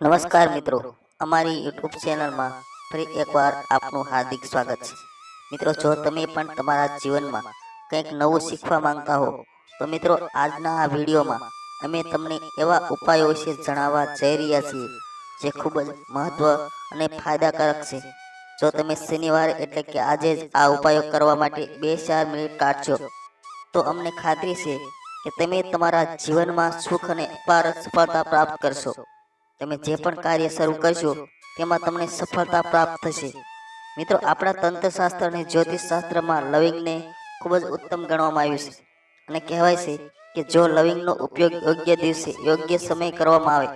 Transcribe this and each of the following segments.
નમસ્કાર મિત્રો. અમારી યુટ્યુબ ચેનલમાં ફરી એકવાર આપનું હાર્દિક સ્વાગત છે. મિત્રો, જો તમે પણ તમારા જીવનમાં કંઈક નવું શીખવા માંગતા હો, તો મિત્રો, આજના આ વિડીયોમાં અમે તમને એવા ઉપાયો વિશે જણાવવા જઈ રહ્યા છીએ, જે ખૂબ જ મહત્વ અને ફાયદાકારક છે. જો તમે શનિવારે એટલે કે આજે જ આ ઉપાયો કરવા માટે બે ચાર મિનિટ કાઢશો, તો અમને ખાતરી છે કે તમે તમારા જીવનમાં સુખ અને અપાર સફળતા પ્રાપ્ત કરશો. તમે જે પણ કાર્ય શરૂ કરશો તેમાં તમને સફળતા પ્રાપ્ત થશે. મિત્રો આપણા તંત્રશાસ્ત્ર અને જ્યોતિષશાસ્ત્રમાં લવિંગને ખૂબ જ ઉત્તમ ગણવામાં આવ્યું છે. અને કહેવાય છે કે જો લવિંગનો ઉપયોગ યોગ્ય દિવસે યોગ્ય સમય કરવામાં આવે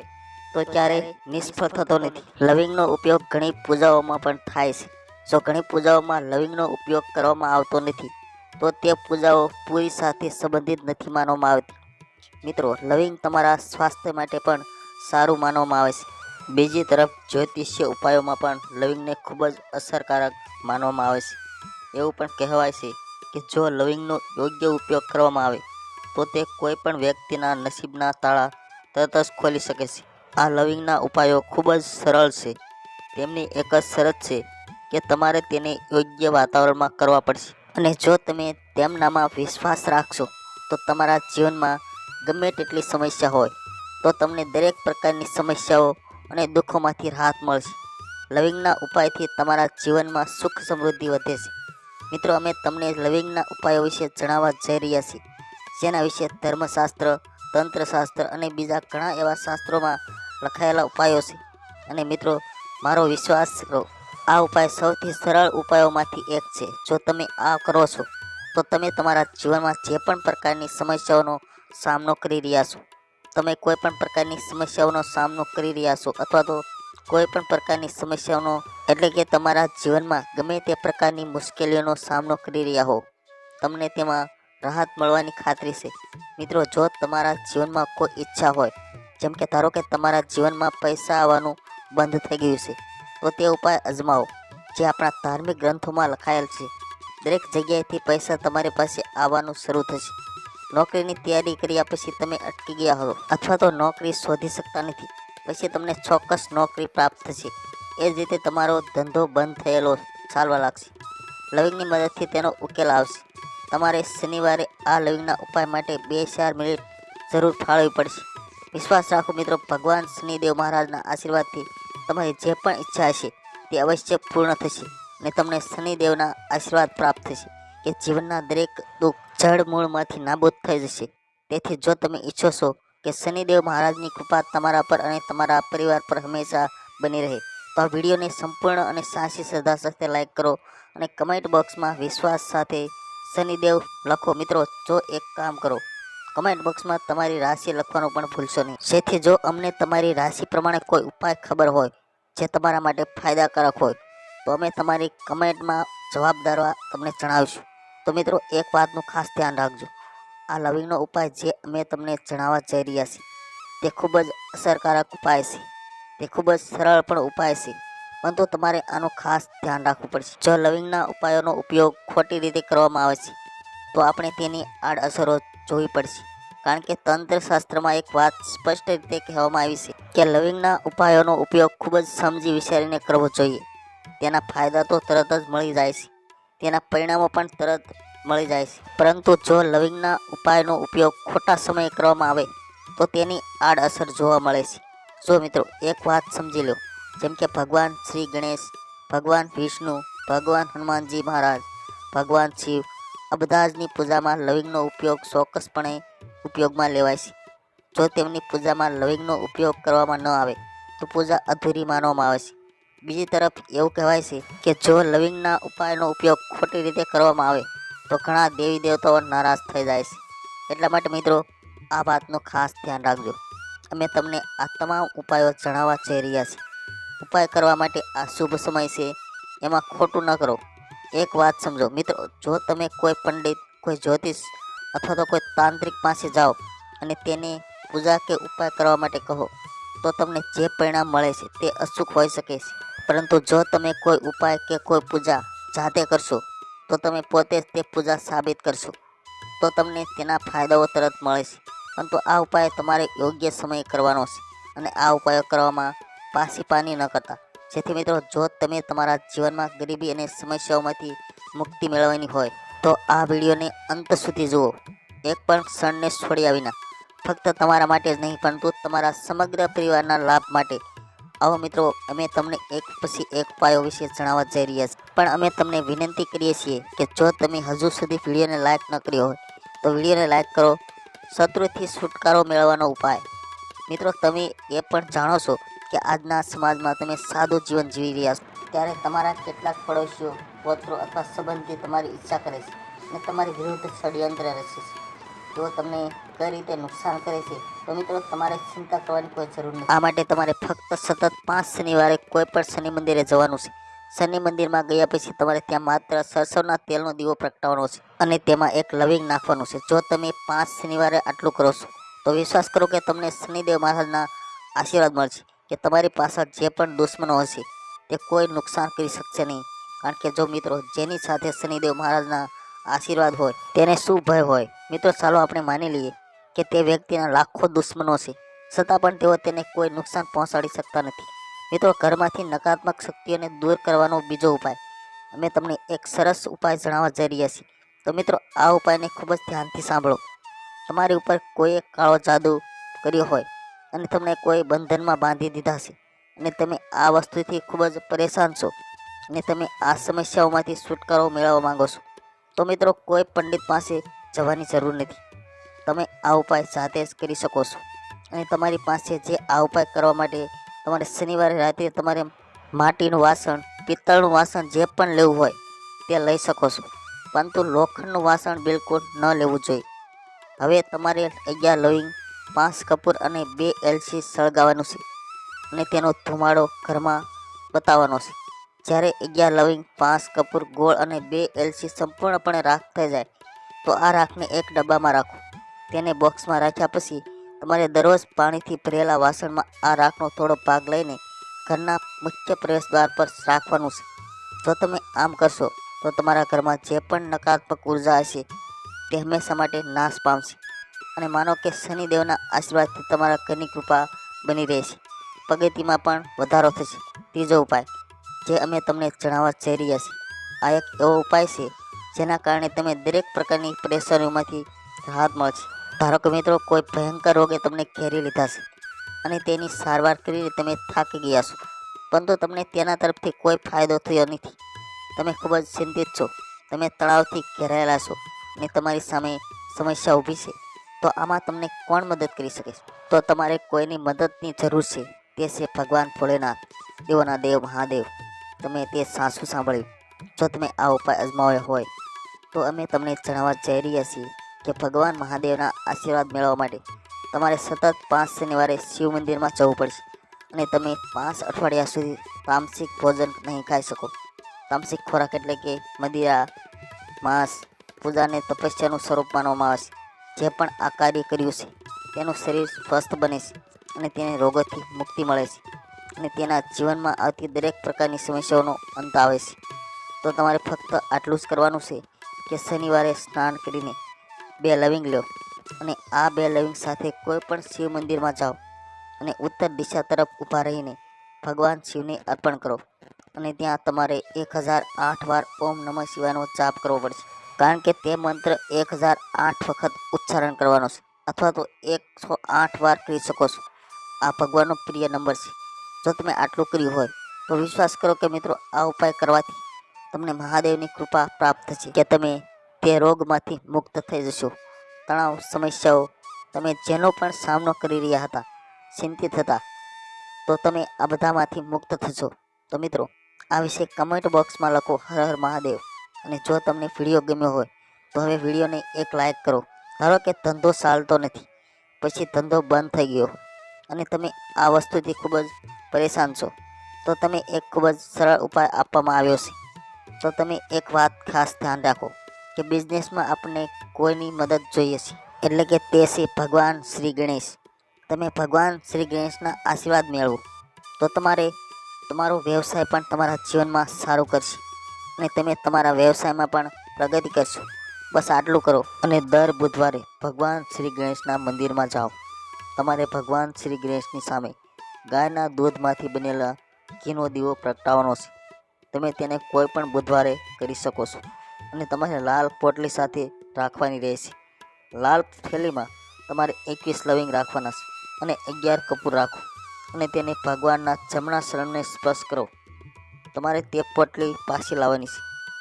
તો ક્યારેય નિષ્ફળ થતો નથી. લવિંગનો ઉપયોગ ઘણી પૂજાઓમાં પણ થાય છે. જો ઘણી પૂજાઓમાં લવિંગનો ઉપયોગ કરવામાં આવતો નથી તો તે પૂજાઓ પૂરી સાથે સંબંધિત નથી માનવામાં આવતી. મિત્રો લવિંગ તમારા સ્વાસ્થ્ય માટે પણ સારું માનવામાં આવે છે. બીજી તરફ, જ્યોતિષ્ય ઉપાયોમાં પણ લવિંગને ખૂબ જ અસરકારક માનવામાં આવે છે. એવું પણ કહેવાય છે કે જો લવિંગનો યોગ્ય ઉપયોગ કરવામાં આવે, તો તે કોઈ પણ વ્યક્તિના નસીબના તાળા તરત જ ખોલી શકે છે. આ લવિંગના ઉપાયો ખૂબ જ સરળ છે. તેમની એક જ શરત છે કે તમારે તેને યોગ્ય વાતાવરણમાં કરવા પડશે. અને જો તમે તેમનામાં વિશ્વાસ રાખશો, તો તમારા જીવનમાં ગમે તેટલી સમસ્યા હોય તો તમને દરેક પ્રકારની સમસ્યાઓ અને દુઃખોમાંથી રાહત મળશે. લવિંગના ઉપાયથી તમારા જીવનમાં સુખ સમૃદ્ધિ વધે છે. મિત્રો, અમે તમને લવિંગના ઉપાયો વિશે જણાવવા જઈ રહ્યા છીએ. જેના વિશે ધર્મશાસ્ત્ર, તંત્રશાસ્ત્ર અને બીજા ઘણા એવા શાસ્ત્રોમાં લખાયેલા ઉપાયો છે. અને મિત્રો, મારો વિશ્વાસ કરો આ ઉપાય સૌથી સરળ ઉપાયોમાંથી એક છે. જો તમે આ કરો છો, તો તમે તમારા જીવનમાં જે પણ પ્રકારની સમસ્યાઓનો સામનો કરી રહ્યા છો તમે કોઈ પણ પ્રકારની સમસ્યાઓનો સામનો કરી રહ્યા છો અથવા તો કોઈ પણ પ્રકારની સમસ્યાઓનો, એટલે કે તમારા જીવનમાં ગમે તે પ્રકારની મુશ્કેલીઓનો સામનો કરી રહ્યા હો, તમને તેમાં રાહત મળવાની ખાતરી છે. મિત્રો, જો તમારા જીવનમાં કોઈ ઈચ્છા હોય, જેમ કે ધારો કે તમારા જીવનમાં પૈસા આવવાનું બંધ થઈ ગયું છે, તો તે ઉપાય અજમાવો, જે આપણા ધાર્મિક ગ્રંથોમાં લખાયેલ છે. દરેક જગ્યાએથી પૈસા તમારી પાસે આવવાનું શરૂ થશે. નોકરીની તૈયારી કર્યા પછી તમે અટકી ગયા હો અથવા તો નોકરી શોધી શકતા નથી. પછી તમને ચોક્કસ નોકરી પ્રાપ્ત થશે. એ જ રીતે તમારો ધંધો બંધ થયેલો ચાલવા લાગશે. લવિંગની મદદથી તેનો ઉકેલ આવશે. તમારે શનિવારે આ લવિંગના ઉપાય માટે બે ચાર મિનિટ જરૂર ફાળવવી પડશે. વિશ્વાસ રાખો મિત્રો, ભગવાન શનિદેવ મહારાજના આશીર્વાદથી તમારી જે પણ ઈચ્છા હશે તે અવશ્ય પૂર્ણ થશે અને તમને શનિદેવના આશીર્વાદ પ્રાપ્ત થશે. કે જીવનના દરેક દુઃખ જળ મૂળમાંથી નાબૂદ થઈ જશે. તેથી જો તમે ઈચ્છો છો કે શનિદેવ મહારાજની કૃપા તમારા પર અને તમારા પરિવાર પર હંમેશા બની રહે, તો આ વિડીયોને સંપૂર્ણ અને સાચી શ્રદ્ધા સાથે લાઈક કરો અને કમેન્ટ બોક્સમાં વિશ્વાસ સાથે શનિદેવ લખો. મિત્રો, જો એક કામ કરો, કમેન્ટ બોક્સમાં તમારી રાશિ લખવાનું પણ ભૂલશો નહીં. જેથી જો અમને તમારી રાશિ પ્રમાણે કોઈ ઉપાય ખબર હોય, જે તમારા માટે ફાયદાકારક હોય, તો અમે તમારી કમેન્ટમાં જવાબદારવા તમને જણાવીશું. તો મિત્રો, એક વાતનું ખાસ ધ્યાન રાખજો. આ લવિંગનો ઉપાય જે અમે તમને જણાવવા જઈ રહ્યા છીએ, તે ખૂબ જ અસરકારક ઉપાય છે. તે ખૂબ જ સરળ પણ ઉપાય છે. પરંતુ તમારે આનું ખાસ ધ્યાન રાખવું પડશે. જો લવિંગના ઉપાયોનો ઉપયોગ ખોટી રીતે કરવામાં આવે છે, તો આપણે તેની આડઅસરો જોવી પડશે. કારણ કે તંત્રશાસ્ત્રમાં એક વાત સ્પષ્ટ રીતે કહેવામાં આવી છે કે લવિંગના ઉપાયોનો ઉપયોગ ખૂબ જ સમજી વિચારીને કરવો જોઈએ. તેના ફાયદા તો તરત જ મળી જાય છે. તેના પરિણામો પણ તરત મળી જાય છે. પરંતુ જો લવિંગના ઉપાયનો ઉપયોગ ખોટા સમયે કરવામાં આવે, તો તેની આડઅસર જોવા મળે છે. જો મિત્રો, એક વાત સમજી લો. જેમ કે ભગવાન શ્રી ગણેશ, ભગવાન વિષ્ણુ, ભગવાન હનુમાનજી મહારાજ, ભગવાન શિવ, આ બધા જની પૂજામાં લવિંગનો ઉપયોગ ચોક્કસપણે ઉપયોગમાં લેવાય છે. જો તેમની પૂજામાં લવિંગનો ઉપયોગ કરવામાં ન આવે, તો પૂજા અધૂરી માનવામાં આવે છે. બીજી તરફ એવું કહેવાય છે કે જો લવિંગના ઉપાયનો ઉપયોગ ખોટી રીતે કરવામાં આવે, તો ઘણા દેવી દેવતાઓ નારાજ થઈ જાય છે. એટલા માટે મિત્રો, આ વાતનું ખાસ ધ્યાન રાખજો. અમે તમને આ તમામ ઉપાયો જણાવવા જઈ રહ્યા છીએ. ઉપાય કરવા માટે આ શુભ સમય છે, એમાં ખોટું ન કરો. એક વાત સમજો, મિત્રો, જો તમે કોઈ પંડિત, કોઈ જ્યોતિષ અથવા તો કોઈ તાંત્રિક પાસે જાઓ અને તેને પૂજા કે ઉપાય કરવા માટે કહો તો તમને જે પરિણામ મળે છે તે અચૂક હોઈ શકે છે. પરંતુ જો તમે કોઈ ઉપાય કે કોઈ પૂજા જાતે કરશો, તો તમે પોતે તે પૂજા સાબિત કરશો. તો તમને તેના ફાયદાઓ તરત મળે છે. પરંતુ આ ઉપાય તમારે યોગ્ય સમયે કરવાનો છે અને આ ઉપાયો કરવામાં પાસી પાની ન કરતા. જેથી મિત્રો, જો તમે તમારા જીવનમાં ગરીબી અને સમસ્યાઓમાંથી મુક્તિ મેળવવાની હોય, તો આ વિડીયોને અંત સુધી જુઓ. એક પણ ક્ષણને છોડ્યા વિના. ફક્ત તમારા માટે જ નહીં, પરંતુ તમારા સમગ્ર પરિવારના લાભ માટે. આવો મિત્રો, અમે તમને એક પછી એક ઉપાયો વિશે જણાવવા જઈ રહ્યા છીએ. પણ અમે તમને વિનંતી કરીએ છીએ કે જો તમે હજુ સુધી વિડીયોને લાઈક ન કર્યો હોય, તો વિડીયોને લાઈક કરો. શત્રુથી છુટકારો મેળવવાનો ઉપાય. મિત્રો, તમે એ પણ જાણો છો કે આજના સમાજમાં તમે સાદું જીવન જીવી રહ્યા છો. ત્યારે તમારા કેટલાક પડોશીઓ, પોત્રો અથવા સંબંધી તમારી ઈચ્છા કરે છે અને તમારી વિરુદ્ધ ષડયંત્ર રચે છે. તેઓ તમને કઈ રીતે નુકસાન કરે છે, તો મિત્રો તમારે ચિંતા કરવાની કોઈ જરૂર નથી. આ માટે તમારે ફક્ત સતત પાંચ શનિવારે કોઈ પણ શનિ મંદિરે જવાનું છે. શનિ મંદિરમાં ગયા પછી તમારે ત્યાં માત્ર સરસવના તેલનો દીવો પ્રગટાવવાનો છે અને તેમાં એક લવિંગ નાખવાનું છે. જો તમે પાંચ શનિવારે આટલું કરો છો, તો વિશ્વાસ કરો કે તમને શનિદેવ મહારાજના આશીર્વાદ મળશે કે તમારી પાછળ જે પણ દુશ્મનો હશે, તે કોઈ નુકસાન કરી શકશે નહીં. કારણ કે જો મિત્રો જેની સાથે શનિદેવ મહારાજના આશીર્વાદ હોય, તેને શું ભય હોય? મિત્રો, ચાલો આપણે માની લઈએ કે તે વ્યક્તિના લાખો દુશ્મનો છે. છતાં પણ તેઓ તેને કોઈ નુકસાન પહોંચાડી શકતા નથી. મિત્રો, ઘરમાંથી નકારાત્મક શક્તિઓને દૂર કરવાનો બીજો ઉપાય. અમે તમને એક સરસ ઉપાય જણાવવા જઈ રહ્યા છીએ. તો મિત્રો, આ ઉપાયને ખૂબ જ ધ્યાનથી સાંભળો. તમારી ઉપર કોઈએ કાળો જાદુ કર્યો હોય અને તમને કોઈ બંધનમાં બાંધી દીધા છે અને તમે આ વસ્તુથી ખૂબ જ પરેશાન છો અને તમે આ સમસ્યાઓમાંથી છુટકારો મેળવવા માંગો છો તો મિત્રો કોઈ પંડિત પાસે જવાની જરૂર નથી. તમે આ ઉપાય જાતે જ કરી શકો છો. અને તમારી પાસે જે આ ઉપાય કરવા માટે તમારે શનિવારે રાત્રે તમારે માટીનું વાસણ, પિત્તળનું વાસણ જે પણ લેવું હોય, તે લઈ શકો છો. પરંતુ લોખંડનું વાસણ બિલકુલ ન લેવું જોઈએ. હવે તમારે અગિયાર લવિંગ પાંચ કપૂર અને બે એલસી સળગાવવાનું છે. અને તેનો ધુમાડો ઘરમાં બતાવવાનો છે. જ્યારે અગિયાર લવિંગ પાંચ કપૂર, ગોળ અને બે એલસી સંપૂર્ણપણે રાખ થઈ જાય, તો આ રાખને એક ડબ્બામાં રાખો. તેને બોક્સમાં રાખ્યા પછી તમારે દરરોજ પાણીથી ભરેલા વાસણમાં આ રાખનો થોડો ભાગ લઈને ઘરના મુખ્ય પ્રવેશ દ્વાર પર રાખવાનું છે. જો તમે આમ કરશો, તો તમારા ઘરમાં જે પણ નકારાત્મક ઊર્જા હશે, તે હંમેશા માટે નાશ પામશે. અને માનો કે શનિદેવના આશીર્વાદથી તમારા ઘરની કૃપા બની રહેશે. પ્રગતિમાં પણ વધારો થશે. ત્રીજો ઉપાય. જે અમે તમને જણાવવા જઈ રહ્યા છીએ. આ એક એવો ઉપાય છે, જેના કારણે તમે દરેક પ્રકારની પરેશાનીઓમાંથી રાહત મળશે ધારો કે મિત્રો, કોઈ ભયંકર રોગે તમને ઘેરી લીધા છે અને તેની સારવાર કરીને તમે થાકી ગયા છો. પરંતુ તમને તેના તરફથી કોઈ ફાયદો થયો નથી. તમે ખૂબ જ ચિંતિત છો. તમે તણાવથી ઘેરાયેલા છો અને તમારી સામે સમસ્યા ઊભી છે. તો આમાં તમને કોણ મદદ કરી શકે તો તમારે કોઈની મદદની જરૂર છે. તે છે ભગવાન ભોળેનાથ દેવોના દેવ મહાદેવ. તમે તે સાસુ સાંભળ્યું જો તમે આ ઉપાય અજમાવ્યો હોય, તો અમે તમને જણાવવા જઈ રહ્યા છીએ કે ભગવાન મહાદેવના આશીર્વાદ મેળવવા માટે તમારે સતત પાંચ શનિવારે શિવ મંદિરમાં જવું પડશે અને તમે પાંચ અઠવાડિયા સુધી તામસિક ભોજન નહીં ખાઈ શકો. તામસિક ખોરાક એટલે કે મદિરા, માંસ પૂજાને તપસ્યાનું સ્વરૂપ માનવામાં આવે છે. જે પણ આ કાર્ય કર્યું છે, તેનું શરીર સ્વસ્થ બને છે અને તેને રોગોથી મુક્તિ મળે છે. અને તેના જીવનમાં આવતી દરેક પ્રકારની સમસ્યાઓનો અંત આવે છે. તો તમારે ફક્ત આટલું જ કરવાનું છે કે શનિવારે સ્નાન કરીને બે લવિંગ લો અને આ બે લવિંગ સાથે કોઈ પણ શિવ મંદિરમાં જાઓ અને ઉત્તર દિશા તરફ ઊભા રહીને ભગવાન શિવને અર્પણ કરો અને ત્યાં તમારે એક હજાર આઠ વાર ઓમ નમઃ શિવાયનો જાપ કરવો પડશે. કારણ કે તે મંત્ર એક હજાર આઠ વખત ઉચ્ચારણ કરવાનો છે. અથવા તો એકસો આઠ વાર કરી શકો છો. આ ભગવાનનો પ્રિય નંબર છે. જો તમે આટલું કર્યું હોય, તો વિશ્વાસ કરો કે મિત્રો, આ ઉપાય કરવાથી તમને મહાદેવની કૃપા પ્રાપ્ત થશે કે તમે તે રોગમાંથી મુક્ત થઈ જશો. તણાવ, સમસ્યાઓ તમે જેનો પણ સામનો કરી રહ્યા હતા, ચિંતિત હતા, તો તમે આ બધામાંથી મુક્ત થશો. તો મિત્રો, આ વિશે કમેન્ટ બોક્સમાં લખો, હર હર મહાદેવ. અને જો તમને વીડિયો ગમ્યો હોય, તો હવે વિડીયોને એક લાઇક કરો. ધારો કે ધંધો ચાલતો નથી, પછી ધંધો બંધ થઈ ગયો. અને તમે આ વસ્તુથી ખૂબ જ પરેશાન છો, તો તમે એક ખૂબ જ સરળ ઉપાય આપવામાં આવ્યો છે. તો તમે એક વાત ખાસ ધ્યાન રાખો કે બિઝનેસમાં આપણને કોઈની મદદ જોઈએ છે. એટલે કે તે છે ભગવાન શ્રી ગણેશ. તમે ભગવાન શ્રી ગણેશના આશીર્વાદ મેળવો. તો તમારે, તમારો વ્યવસાય પણ તમારા જીવનમાં સારું કરશે. અને તમે તમારા વ્યવસાયમાં પણ પ્રગતિ કરશો. બસ આટલું કરો અને દર બુધવારે ભગવાન શ્રી ગણેશના મંદિરમાં જાઓ. તમારે ભગવાન શ્રી ગણેશની સામે ગાયના દૂધમાંથી બનેલા ઘીનો દીવો પ્રગટાવવાનો છે. તમે તેને કોઈ પણ બુધવારે કરી શકો છો અને તમારે લાલ પોટલી સાથે રાખવાની રહેશે. લાલ થેલીમાં તમારે એકવીસ લવિંગ રાખવાના છે અને અગિયાર કપૂર રાખો અને તેને ભગવાનના જમણા શરણને સ્પર્શ કરો. તમારે તે પોટલી પાછી લાવવાની છે.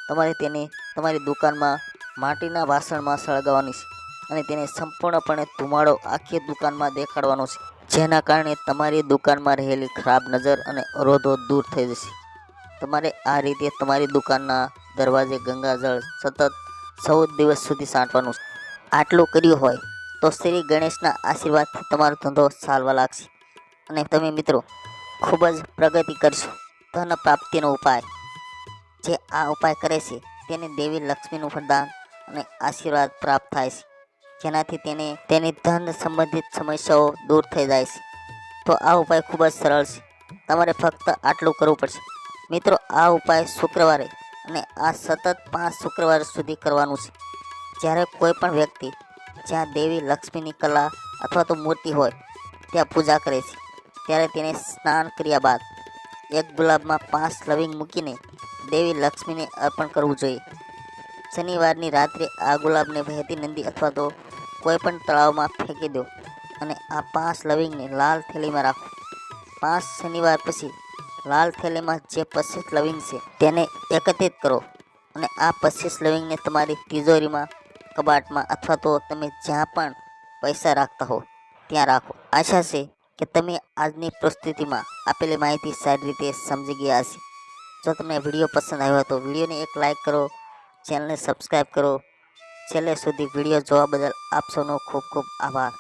તમારે તેને તમારી દુકાનમાં માટીના વાસણમાં સળગાવવાની છે અને તેને સંપૂર્ણપણે ધુમાડો આખી દુકાનમાં દેખાડવાનો છે. જેના કારણે તમારી દુકાનમાં રહેલી ખરાબ નજર અને અવરોધો દૂર થઈ જશે. તમારે આ રીતે તમારી દુકાનના દરવાજે ગંગાજળ સતત ચૌદ દિવસ સુધી સાંટવાનું આટલું કર્યું હોય તો શ્રી ગણેશના આશીર્વાદથી તમારો ધંધો ચાલવા લાગશે. અને તમે મિત્રો, ખૂબ જ પ્રગતિ કરશો. ધન પ્રાપ્તિનો ઉપાય. જે આ ઉપાય કરે છે, તેને દેવી લક્ષ્મીનું વરદાન અને આશીર્વાદ પ્રાપ્ત થાય છે. જેનાથી તેને, તેની ધન સંબંધિત સમસ્યાઓ દૂર થઈ જાય છે. તો આ ઉપાય ખૂબ જ સરળ છે. તમારે ફક્ત આટલું કરવું પડશે. મિત્રો, આ ઉપાય શુક્રવારે અને આ સતત પાંચ શુક્રવાર સુધી કરવાનું છે. જ્યારે કોઈ પણ વ્યક્તિ જ્યાં દેવી લક્ષ્મીની કલા અથવા તો મૂર્તિ હોય, ત્યાં પૂજા કરે છે, ત્યારે તેને સ્નાન કર્યા બાદ એક ગુલાબમાં પાંચ લવિંગ મૂકીને દેવી લક્ષ્મીને અર્પણ કરવું જોઈએ. શનિવારની રાત્રે આ ગુલાબને વહેતી નંદી અથવા તો કોઈ પણ તળાવમાં ફેંકી દો અને આ પાંચ લવિંગને લાલ થેલીમાં રાખો. પાંચ શનિવાર પછી લાલ થેલીમાં જે પચીસ લવિંગ છે તેને એકત્રિત કરો અને આ પચીસ લવિંગને તમારી તિજોરીમાં, કબાટમાં અથવા તો તમે જ્યાં પણ પૈસા રાખતા હો, ત્યાં રાખો. આશા છે કે તમે આજની પરિસ્થિતિમાં આપેલી માહિતી સારી રીતે સમજી ગયા હશે. જો તમને વીડિયો પસંદ આવ્યો તો વિડીયોને એક લાઇક કરો, ચેનલને સબસ્ક્રાઈબ કરો છેલ્લે સુધી વીડિયો જોવા બદલ આપ સૌનો ખૂબ ખૂબ આભાર.